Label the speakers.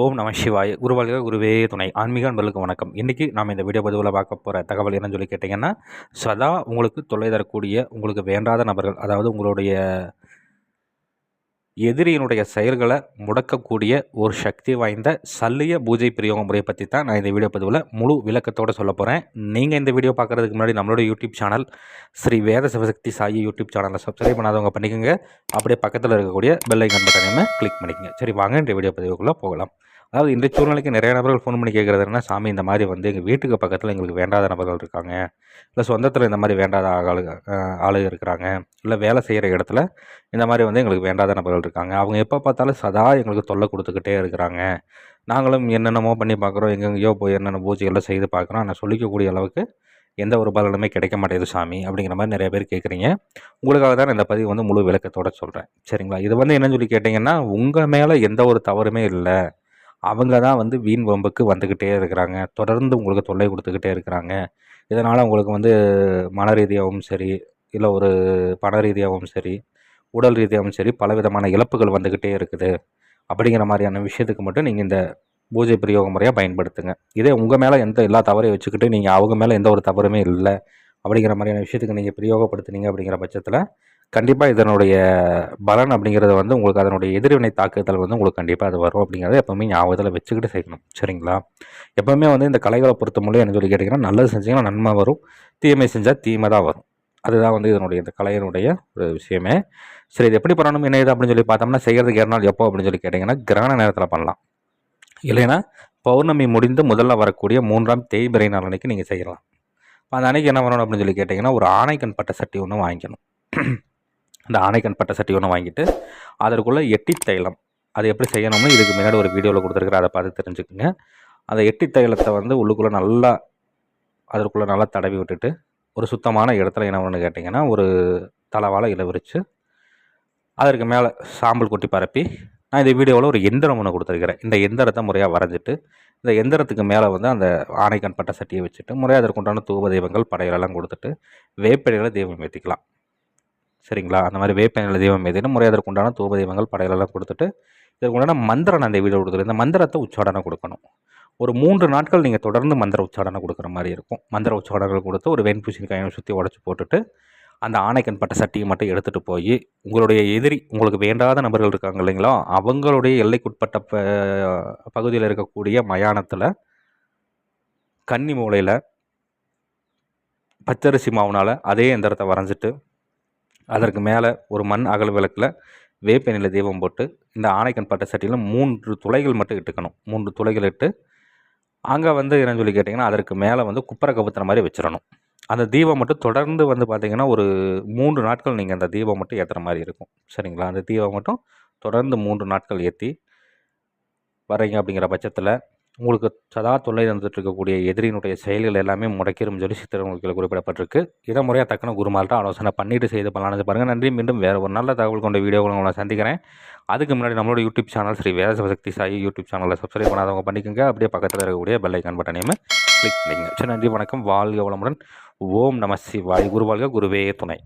Speaker 1: ஓம் நம சிவாய். குருவாளிகள் குருவே துணை. ஆன்மீக அன்பர்களுக்கு வணக்கம். இன்றைக்கி நாம் இந்த வீடியோ பதிவில் பார்க்க போகிற தகவல் என்னன்னு சொல்லி கேட்டிங்கன்னா சதா உங்களுக்கு தொல்லை தரக்கூடிய உங்களுக்கு வேண்டாத நபர்கள் அதாவது உங்களுடைய எதிரியினுடைய செயல்களை முடக்கக்கூடிய ஒரு சக்தி வாய்ந்த சல்லிய பூஜை பிரியோக முறையை பற்றி தான் நான் இந்த வீடியோ பதிவில் முழு விளக்கத்தோடு சொல்ல போகிறேன் நீங்கள் இந்த வீடியோ பார்க்குறதுக்கு முன்னாடி நம்மளோட YouTube channel Shri Veda Shivashakti Sai YouTube சேனலை சப்ஸ்கிரைப் பண்ணாதவங்க பண்ணிக்கோங்க. அப்படியே பக்கத்தில் இருக்கக்கூடிய பெல் ஐக்கன் பட்டனையுமே கிளிக் பண்ணிக்கோங்க. சரி வாங்க இந்த வீடியோ பதிவுக்குள்ளே போகலாம். அதாவது இந்த சூழ்நிலைக்கு நிறைய நபர்கள் ஃபோன் பண்ணி கேட்குறதுனா சாமி இந்த மாதிரி வந்து எங்கள் வீட்டுக்கு பக்கத்தில் எங்களுக்கு வேண்டாத நபர்கள் இருக்காங்க. இல்லை சொந்தத்தில் இந்த மாதிரி வேண்டாத ஆளுங்க ஆளுக இருக்கிறாங்க. இல்லை வேலை செய்கிற இடத்துல இந்த மாதிரி வந்து எங்களுக்கு வேண்டாத நபர்கள் இருக்காங்க. அவங்க எப்போ பார்த்தாலும் சதா எங்களுக்கு தொல்லை கொடுத்துக்கிட்டே இருக்கிறாங்க. நாங்களும் என்னென்னமோ பண்ணி பார்க்குறோம். எங்கெங்கேயோ போய் என்னென்ன பூஜைகள்லாம் செய்து பார்க்குறோம். ஆனால் சொல்லிக்கக்கூடிய அளவுக்கு எந்த ஒரு பலனுமே கிடைக்க மாட்டேங்குது சாமி. அப்படிங்கிற மாதிரி நிறைய பேர் கேட்குறீங்க. உங்களுக்காக தான் இந்த பதிவு வந்து முழு விளக்கத்தோடு சொல்கிறேன் சரிங்களா? இது வந்து என்னன்னு சொல்லி கேட்டிங்கன்னா உங்கள் மேலே எந்த ஒரு தவறுமே இல்லை. அவங்க தான் வந்து வீண் வம்புக்கு வந்துக்கிட்டே இருக்கிறாங்க. தொடர்ந்து உங்களுக்கு தொல்லை கொடுத்துக்கிட்டே இருக்கிறாங்க. இதனால் உங்களுக்கு வந்து மன ரீதியாகவும் சரி இல்லை ஒரு பண ரீதியாகவும் சரி உடல் ரீதியாகவும் சரி பலவிதமான இழப்புகள் வந்துக்கிட்டே இருக்குது. அப்படிங்கிற மாதிரியான விஷயத்துக்கு மட்டும் நீங்கள் இந்த பூஜை பிரயோக முறையாக பயன்படுத்துங்க. இதே உங்கள் மேலே எந்த எல்லா தவறையும் வச்சுக்கிட்டு நீங்கள் அவங்க மேலே எந்த ஒரு தவறுமே இல்லை. அப்படிங்கிற மாதிரியான விஷயத்துக்கு நீங்கள் பிரயோகப்படுத்துனீங்க அப்படிங்கிற பட்சத்தில் கண்டிப்பாக இதனுடைய பலன் அப்படிங்கிறது வந்து உங்களுக்கு அதனுடைய எதிர்வினை தாக்குதல் வந்து உங்களுக்கு கண்டிப்பாக அது வரும் அப்படிங்கிறத எப்போவுமே ஞாபகத்தில் வச்சுக்கிட்டு செய்யணும். சரிங்களா? எப்போவுமே வந்து இந்த கலைகளை பொறுத்த மூலம் என்ன சொல்லி கேட்டிங்கன்னா நல்லது செஞ்சிங்கன்னா நன்மை வரும் தீமை செஞ்சால் தீமை தான் வரும். அதுதான் வந்து இதனுடைய இந்த கலையினுடைய ஒரு விஷயமே. சரி இது எப்படி பண்ணணும் என்ன இது அப்படின்னு சொல்லி பார்த்தோம்னா செய்கிறதுக்கு ஏற நாள் எப்போ அப்படின்னு சொல்லி கேட்டிங்கன்னா கிரகண நேரத்தில் பண்ணலாம். இல்லைன்னா பௌர்ணமி முடிந்து முதல்ல வரக்கூடிய மூன்றாம் தேய்பிரை நாள் அன்னைக்கு நீங்கள் செய்யலாம். அந்த அன்னைக்கு என்ன பண்ணணும் அப்படின்னு சொல்லி கேட்டிங்கன்னா ஒரு ஆணைக்கண் பட்ட சட்டி ஒன்று வாங்கிக்கணும். அந்த ஆணைக்கண் பட்டை சட்டி ஒன்று வாங்கிட்டு அதற்குள்ளே எட்டி தைலம். அது எப்படி செய்யணும்னு இதுக்கு முன்னாடி ஒரு வீடியோவில் கொடுத்துருக்குற அதை பார்த்து தெரிஞ்சுக்கோங்க. அந்த எட்டி தைலத்தை வந்து உள்ளுக்குள்ளே நல்லா அதற்குள்ளே நல்லா தடவி விட்டுட்டு ஒரு சுத்தமான இடத்துல என்ன ஒன்று கேட்டிங்கன்னா ஒரு தலைவாழை இலை விரித்து அதற்கு மேலே சாம்பல் கொட்டி பரப்பி நான் இந்த வீடியோவில் ஒரு எந்திரம் ஒன்று கொடுத்துருக்கிறேன். இந்த எந்திரத்தை முறையாக வரைஞ்சிட்டு இந்த எந்திரத்துக்கு மேலே வந்து அந்த ஆணைக்கண் பட்டை சட்டியை வச்சுட்டு முறையாக அதற்குண்டான தூப தெய்வங்கள் படையலெல்லாம் கொடுத்துட்டு வேப்படையில் தெய்வம் ஏற்றிக்கலாம் சரிங்களா? அந்த மாதிரி வேப்ப தெய்வம் ஏதேனும் முறை அதற்கு உண்டான தூப தெய்வங்கள் படைகளெல்லாம் கொடுத்துட்டு இதற்கு உண்டான மந்திரம் அந்த வீடு கொடுத்துரு. இந்த மந்திரத்தை உச்சாடனை கொடுக்கணும். ஒரு மூன்று நாட்கள் நீங்கள் தொடர்ந்து மந்திர உச்சாடனை கொடுக்குற மாதிரி இருக்கும். மந்திர உச்சாடனங்கள் கொடுத்து ஒரு வெண்பூசின் கையை சுற்றி உடச்சி போட்டுட்டு அந்த ஆணைக்கன் பட்ட சட்டியை மட்டும் எடுத்துகிட்டு போய் உங்களுடைய எதிரி உங்களுக்கு வேண்டாத நபர்கள் இருக்காங்க இல்லைங்களா? அவங்களுடைய எல்லைக்குட்பட்ட ப பகுதியில் இருக்கக்கூடிய மயானத்தில் கன்னி மூலையில் பச்சரிசி மாவுனால் அதே எந்திரத்தை வரைஞ்சிட்டு அதற்கு மேலே ஒரு மண் அகல் விளக்கில் வேப்பெண்ணில் தீபம் போட்டு இந்த ஆணைக்கண் பட்ட சட்டியில் மூன்று துளைகள் மட்டும் இட்டுக்கணும். மூன்று துளைகள் இட்டு அங்கே வந்து என்னன்னு சொல்லி கேட்டிங்கன்னா அதற்கு மேலே வந்து குப்பரை கவுத்துற மாதிரி வச்சிடணும். அந்த தீபம் மட்டும் தொடர்ந்து வந்து பார்த்திங்கன்னா ஒரு மூன்று நாட்கள் நீங்கள் அந்த தீபம் மட்டும் ஏற்றுற மாதிரி இருக்கும். சரிங்களா? அந்த தீபம் மட்டும் தொடர்ந்து மூன்று நாட்கள் ஏற்றி வரீங்க அப்படிங்கிற பட்சத்தில் உங்களுக்கு சதா தொல்லை தந்துட்டு இருக்கக்கூடிய எதிரியினுடைய செயல்கள் எல்லாமே முடக்கிடும் சொல்லி சித்திரங்களுக்கு குறிப்பிடப்பட்டிருக்கு. இதை முறையாக தக்கன குருமால்கிட்ட ஆலோசனை பண்ணிட்டு செய்து பண்ணலான்னு பாருங்கள் நன்றி. மீண்டும் வேறு ஒரு நல்ல தகவல் கொண்ட வீடியோ உங்களை சந்திக்கிறேன். அதுக்கு முன்னாடி நம்மளோட YouTube channel Shri Vedashakti Sai YouTube சேனலில் சப்ஸ்கிரைப் பண்ணாதவங்க பண்ணிக்கோங்க. அப்படியே பக்கத்தில் இருக்கக்கூடிய பெல் ஐக்கான் பட்டனையுமே கிளிக் பண்ணிங்க சரி நன்றி. வணக்கம். வாழ்க வளமுடன். ஓம் நம சிவாய். குருவாழ்க குருவே துணை.